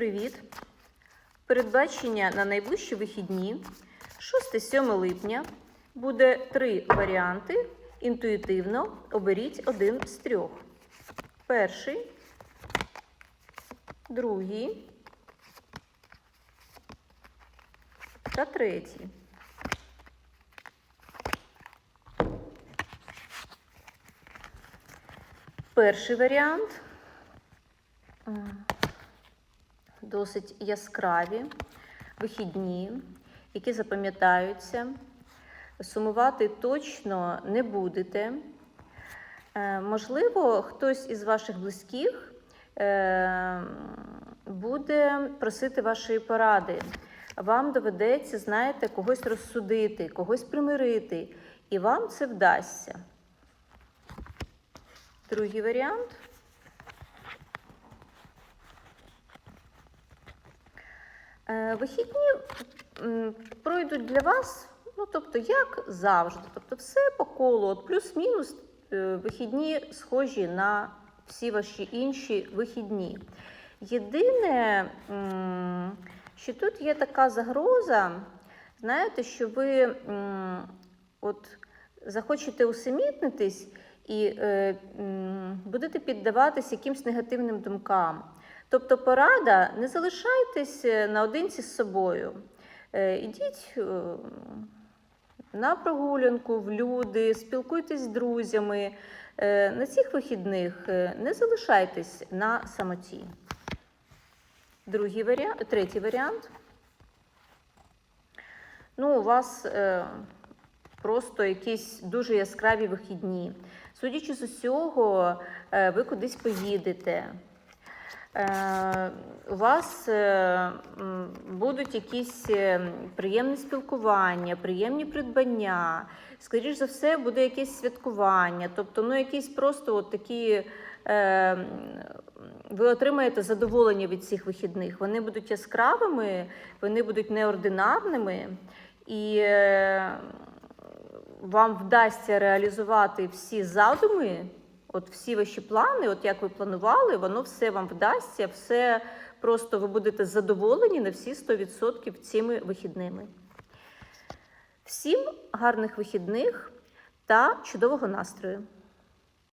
привіт! Передбачення на найближчі вихідні 6-7 липня буде три варіанти. Інтуїтивно оберіть один з трьох. Перший, другий та третій. Перший варіант досить яскраві, вихідні, які запам'ятаються. Сумувати точно не будете. Е, Можливо, хтось із ваших близьких е, буде просити вашої поради. Вам доведеться, знаєте, когось розсудити, когось примирити, і вам це вдасться. Другий варіант. Вихідні пройдуть для вас, ну тобто, як завжди. Тобто, все по колу, от плюс-мінус е, вихідні схожі на всі ваші інші вихідні. Єдине, що тут є така загроза, знаєте, що ви от захочете усамітнитись і е, будете піддаватись якимсь негативним думкам. Тобто порада, не залишайтесь е, наодинці з собою. Е, Ідіть е, на прогулянку в люди, спілкуйтесь з друзями. На цих вихідних не залишайтесь на самоті. Другий варіант, третій варіант. Ну, у вас просто якісь дуже яскраві вихідні. Судячи з усього, ви кудись поїдете. Е, У вас е, будуть якісь е, приємні спілкування, приємні придбання. Скоріш за все, буде якесь святкування. Тобто, ну, якісь просто от такі. Ви отримаєте задоволення від цих вихідних. Вони будуть яскравими, вони будуть неординарними, і вам вдасться реалізувати всі задуми, от всі ваші плани, от як ви планували, воно все вам вдасться, все просто ви будете задоволені на всі 100% цими вихідними. Всім гарних вихідних та чудового настрою!